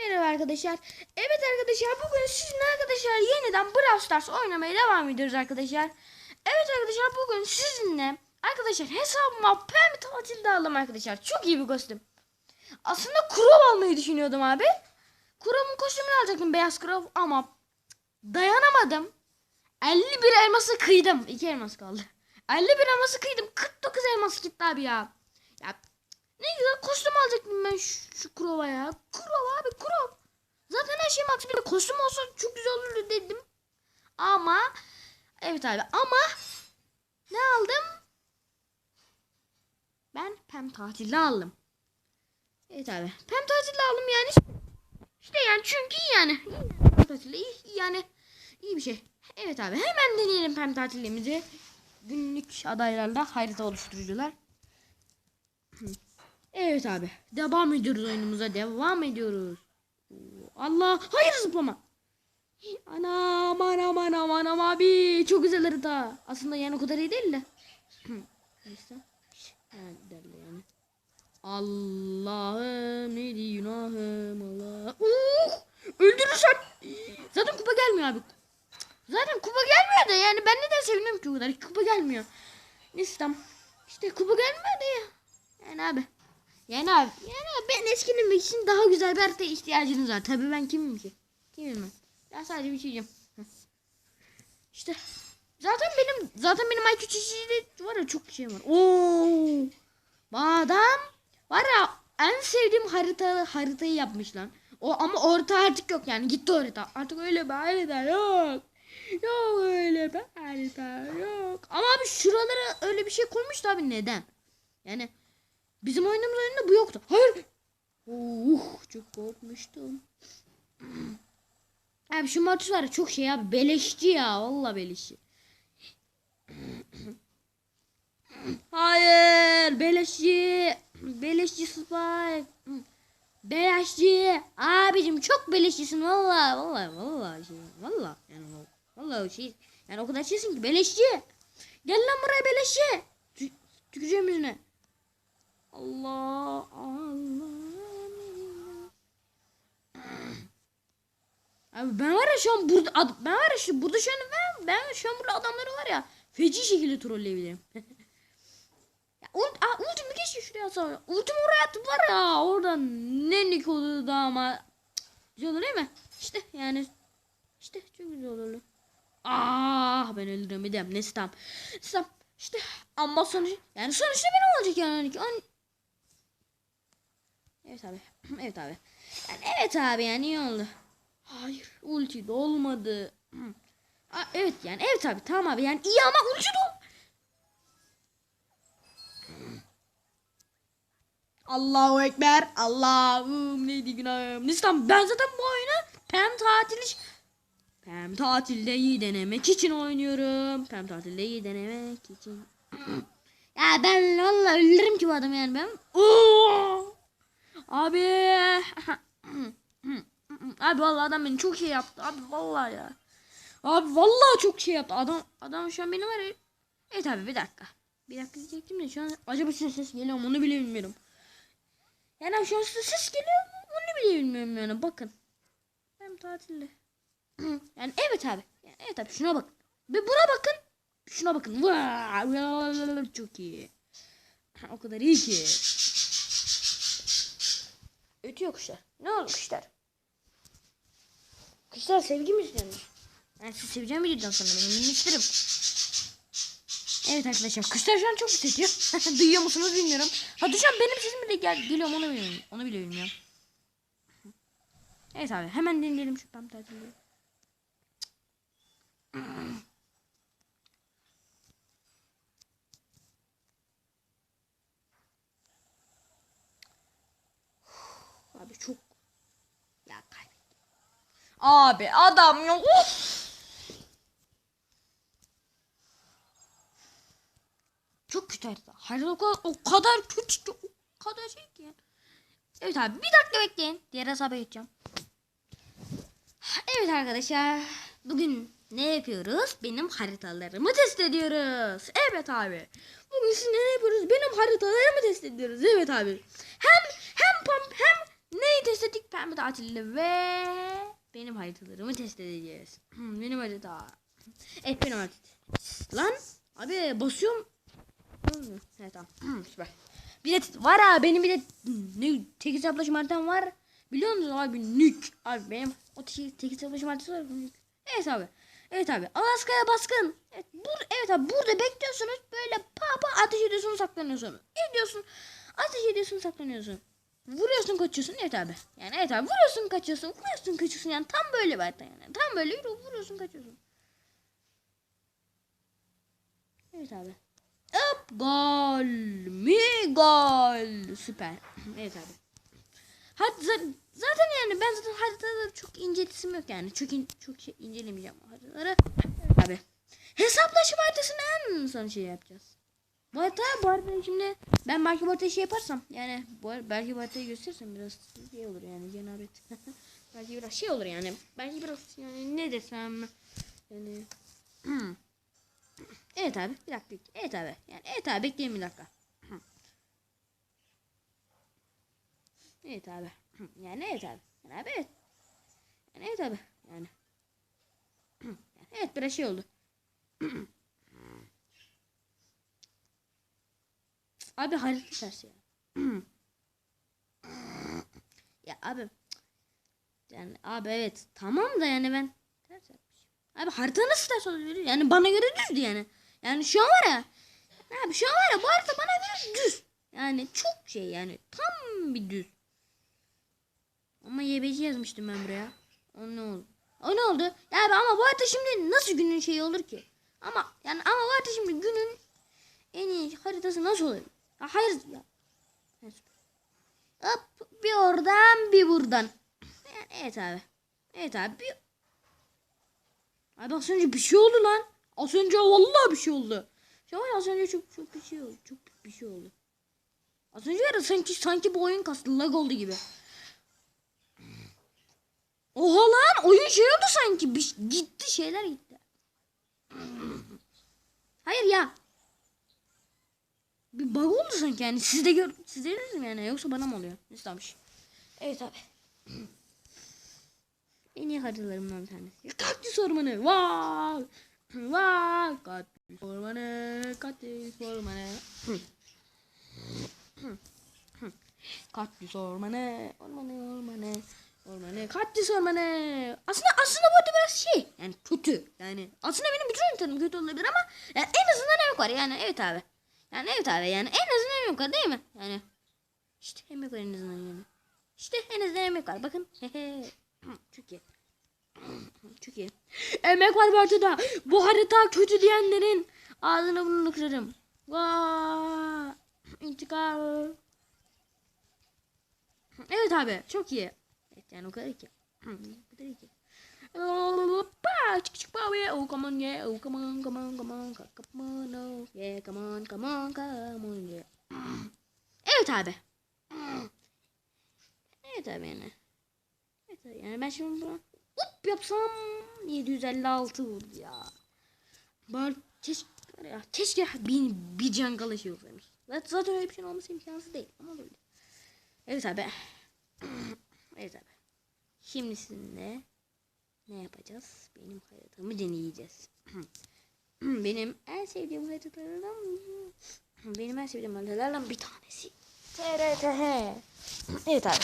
Merhaba arkadaşlar. Evet arkadaşlar bugün sizinle arkadaşlar yeniden Brawl Stars oynamaya devam ediyoruz arkadaşlar. Evet arkadaşlar bugün sizinle arkadaşlar hesabıma pembe tatilde aldım arkadaşlar. Çok iyi bir kostüm. Aslında Crow almayı düşünüyordum abi. Crow'un kostümünü alacaktım beyaz Crow ama dayanamadım. 51 elması kıydım. 2 elmas kaldı. 51 elması kıydım. 49 elmas gitti abi ya. Ya ne güzel kostüm alacaktım ben şu, şu Crow'a ya. Crow abi Crow. Zaten her şey max bir de kostüm olsa çok güzel olurdu dedim. Ama evet abi ama ne aldım? Ben Pem tatilde aldım. Evet abi. Pem tatilde aldım yani. İşte yani çünkü yani. Pem tatilde iyi yani iyi bir şey. Evet abi hemen deneyelim Pem tatillimizi. Günlük adaylarla harita oluşturucular. Evet abi. Devam ediyoruz oyunumuza. Devam ediyoruz. Allah. Hayır zıplama. Anam anam anam anam abi. Çok güzel harita. Aslında yani o kadar iyi değil de. Neyse. Yani. Allah'ım neydi günahım Allah. Uh, öldürürsen. Zaten kupa gelmiyor abi. Zaten kupa gelmiyor da yani ben neden seviniyorum ki o kadar. Kupa gelmiyor. Neyse tamam. İşte kupa gelmiyor da ya. Yani abi. Yani abi. Yani abi ben eskinemek için daha güzel bir harita ihtiyacınız var. Tabii ben kimim ki? Kimim ben? Ben sadece bir şeyim. İşte. Zaten benim zaten benim IQ çeşidi var ya çok şey var. Oo. Bu adam var ya en sevdiğim harita haritayı yapmış lan. O ama orta artık yok yani gitti harita. Artık öyle bir harita yok. Yok öyle bir harita yok. Ama abi şuralara öyle bir şey koymuş da abi neden? Yani bizim oynadığımız oyunda bu yoktu. Hayır. Uh, çok korkmuştum. Abi şu Martus var ya çok şey abi beleşçi ya valla beleşçi. Hayır beleşçi. Beleşçi Spike. Beleşçi. Abicim çok beleşçisin valla valla valla şey valla yani valla şey yani o kadar şeysin ki beleşçi. Gel lan buraya beleşçi. Tü tüküreceğim yüzüne. Allah Allah. Abi ben var ya şu an burada ad- ben var ya şu burada şu an ben, ben şu an burada adamları var ya feci şekilde trolleyebilirim. ya ult, aa, ultimi keşke şuraya atsam. Ultimi oraya atıp var ya oradan ne nik olurdu ama Cık, güzel olur değil mi? İşte yani işte çok güzel olurdu. Ah ben öldüremedim. Neyse tamam. Neyse tamam. İşte ama sonuç yani sonuçta benim olacak yani. Evet abi. Evet abi. Yani evet abi yani iyi oldu. Hayır ulti de olmadı. Hı. Aa, evet yani evet abi tamam abi yani iyi ama ulti de Allahu Ekber. Allah'ım neydi günahım. Tamam ben zaten bu oyunu Pem tatili Pem tatilde iyi denemek için oynuyorum. Pem tatilde iyi denemek için. ya ben valla öldürürüm ki bu adamı yani ben. Oo! Abi. Abi vallahi adam beni çok şey yaptı. Abi vallahi ya. Abi vallahi çok şey yaptı. Adam adam şu an beni var ya. Evet abi bir dakika. Bir dakika diyecektim de şu an acaba size ses geliyor mu onu bile bilmiyorum. Yani şu an size ses geliyor mu onu bile bilmiyorum yani bakın. Hem tatilde. yani evet abi. Yani evet abi şuna bakın. Bir buna bakın. Şuna bakın. Çok iyi. O kadar iyi ki. Ötüyor kuşlar. Ne oldu kuşlar? Kuşlar sevgi mi istiyorsunuz? Ben sizi seveceğim videodan sonra benim miniklerim. Evet arkadaşlar kuşlar şu an çok ses ediyor. Duyuyor musunuz bilmiyorum. Hadi şu an benim sesim bile gel geliyor mu onu bilmiyorum. Onu bile bilmiyorum. Evet abi hemen dinleyelim şu tam tatilleri. Abi çok ya kaybettim. Abi adam yok. Of! Çok kötü harita. Harita o kadar, o kadar kötü o kadar şey ki. Evet abi bir dakika bekleyin. Diğer hesaba geçeceğim. Evet arkadaşlar. Bugün ne yapıyoruz? Benim haritalarımı test ediyoruz. Evet abi. Bugün sizinle ne yapıyoruz? Benim haritalarımı test ediyoruz. Evet abi. Hem hem pam hem Neyi test ettik? Pembe tatilde ve benim haritalarımı test edeceğiz. benim harita. Evet benim harita. Lan abi basıyorum. Evet tamam. Süper. Bir de var ha benim bir de ne tek hesaplaşma haritam var. Biliyor musunuz abi nük. Abi benim o tek hesaplaşma haritası var. Nük. Evet abi. Evet abi. Alaska'ya baskın. Evet, bur evet abi burada bekliyorsunuz. Böyle pa pa ateş ediyorsun saklanıyorsun. Ediyorsun. Ateş ediyorsun saklanıyorsun. Vuruyorsun kaçıyorsun evet abi. Yani evet abi vuruyorsun kaçıyorsun. Vuruyorsun kaçıyorsun yani tam böyle bir yani. Tam böyle yürü vuruyorsun kaçıyorsun. Evet abi. Hop gol mi gol. Süper. Evet abi. Hat za- zaten yani ben zaten haritaları çok incelesim yok yani. Çok in- çok şey incelemeyeceğim haritaları. Evet abi. Hesaplaşma haritasını en son şey yapacağız. Bu arada bu arada şimdi ben belki bu haritayı şey yaparsam yani bu belki bu haritayı gösterirsem biraz şey olur yani cenabet. belki biraz şey olur yani. Belki biraz yani ne desem yani Evet abi bir dakika. Evet abi. Yani evet abi bekleyin bir dakika. Evet abi. Yani evet abi. Yani abi evet. Yani evet abi. Yani evet biraz şey oldu. Abi harita ters ya. ya abi. Yani abi evet tamam da yani ben ters yapmışım. Abi harita nasıl ters olabilir? Yani bana göre düzdü yani. Yani şu an var ya. Abi şu an var ya bu harita bana göre düz. Yani çok şey yani tam bir düz. Ama YBC yazmıştım ben buraya. O ne oldu? O ne oldu? Ya abi ama bu harita şimdi nasıl günün şeyi olur ki? Ama yani ama bu harita şimdi günün en iyi haritası nasıl olur? Hayır ya. Neyse. Hop bir oradan bir buradan. Evet abi. Evet abi. Bir... Abi az önce bir şey oldu lan. Az önce vallahi bir şey oldu. An az önce çok çok bir şey oldu. Çok bir şey oldu. Az önce var sanki sanki bu oyun kastı lag oldu gibi. Oha lan oyun şey oldu sanki. Bir, gitti şeyler gitti. Hayır ya. Bir bug oldu sanki yani. Siz de gör, siz de mü yani yoksa bana mı oluyor? Neyse tamam. Evet abi. En iyi haritalarımdan bir tanesi. Kaktüs ormanı. Vay. Vay. Kaktüs ormanı. Kaktüs ormanı. Kaktüs ormanı. Ormanı ormanı. Ormanı. Kaktüs ormanı. Aslında aslında bu arada biraz şey. Yani kötü. Yani aslında benim bütün haritalarım kötü olabilir ama yani en azından emek var. Yani evet abi. Yani evet abi yani en azından emek var değil mi? Yani işte emek var en azından yani. İşte en azından emek var. Bakın. Çok iyi. Çok iyi. Emek var bu haritada. Bu harita kötü diyenlerin ağzını burnunu kırarım. Vaa. İntikam. Evet abi çok iyi. Evet yani o kadar ki. Bu kadar ki. Oh come on yeah. Oh come on come on come on come on oh yeah come on come on come on yeah. Evet abi. Evet abi yani. Evet abi yani ben şimdi bunu hop yapsam 756 vurdu ya. Bari keşke ya keşke bir, bir can şey olsaymış. Zaten, zaten öyle bir şey olması imkansız değil ama böyle. Evet abi. evet abi. Şimdi sizinle ne yapacağız? Benim haritamı deneyeceğiz. benim en sevdiğim haritalardan benim en sevdiğim haritalardan bir tanesi. TRTH. Evet abi.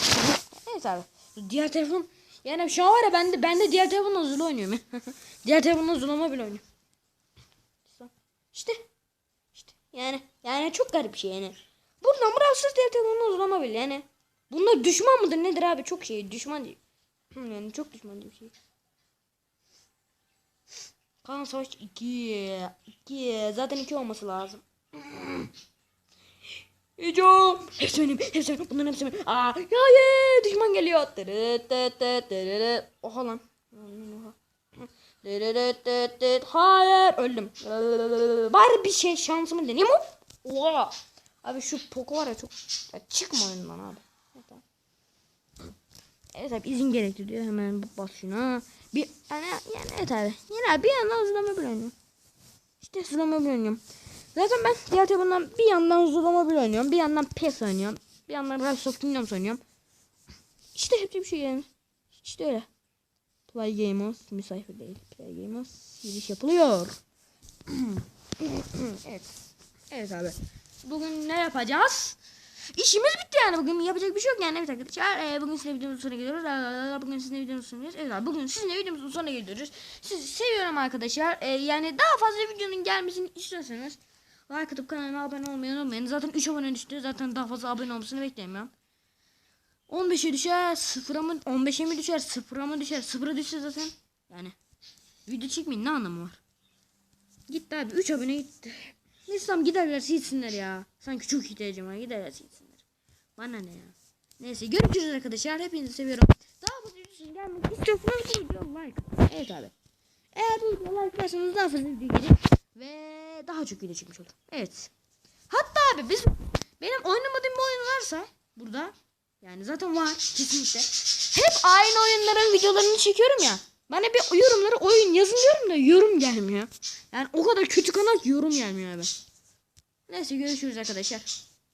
Evet abi. Diğer telefon yani şu an var ya ben de, ben de diğer telefonla Zula oynuyorum. diğer telefonla Zula'ma bile oynuyorum. İşte. İşte. Yani yani çok garip bir şey yani. Buradan burası diğer telefonla Zula'ma bile yani. Bunlar düşman mıdır nedir abi çok şey düşman değil. Yani çok düşman bir şey. Kaan Savaş 2. 2. Zaten 2 olması lazım. Hücum. Hepsi benim. Hepsi benim. Bunların hepsi benim. Aa, ye, düşman geliyor. Tırıt tıt tıt tırırı. Oha lan. Oha. Tırırıt tıt tıt. Hayır öldüm. Bari bir şey şansımı deneyeyim. Hop. Oha. Abi şu Poco var ya çok. Ya çıkma abi. Evet abi izin gerekli diyor. Hemen bas şuna. Bir yani, yani evet abi. Yine abi bir yandan hızlama bir oynuyorum. İşte hızlama bir oynuyorum. Zaten ben diğer telefondan bir yandan hızlama bir oynuyorum. Bir yandan PES oynuyorum. Bir yandan Rise of Kingdoms oynuyorum. İşte hepsi bir şey yani. İşte öyle. Play Gamers misafir değil. Play Gamers giriş yapılıyor. evet. Evet abi. Bugün ne yapacağız? İşimiz bitti yani. Bugün yapacak bir şey yok yani. Evet arkadaşlar ee, bugün sizinle videomuzun sonuna geliyoruz. Aa, bugün sizinle videomuzun sonuna geliyoruz. Evet bugün sizinle videomuzun sonuna geliyoruz. Sizi seviyorum arkadaşlar. Ee, yani daha fazla videonun gelmesini istiyorsanız like atıp kanalıma abone olmayı unutmayın. Zaten 3 abone düştü. Zaten daha fazla abone olmasını beklemiyorum 15'e düşer sıfıra mı 15'e mi düşer sıfıra mı düşer? Sıfıra düşse zaten yani video çekmeyin ne anlamı var? Gitti abi 3 abone gitti Tamam giderler silsinler ya. Sanki çok ihtiyacım var giderler silsinler. Bana ne ya. Neyse görüşürüz arkadaşlar. Hepinizi seviyorum. Daha fazla video için gelmek istiyorsanız bu videoya like. Evet abi. Eğer bu videoya like atarsanız daha fazla video gelir. Ve daha çok video çekmiş olur. Evet. Hatta abi biz benim oynamadığım bir oyun varsa burada yani zaten var kesinlikle. Hep aynı oyunların videolarını çekiyorum ya. Bana bir yorumlara oyun yazın diyorum da yorum gelmiyor. Yani o kadar kötü kanal yorum gelmiyor abi. Neyse görüşürüz arkadaşlar.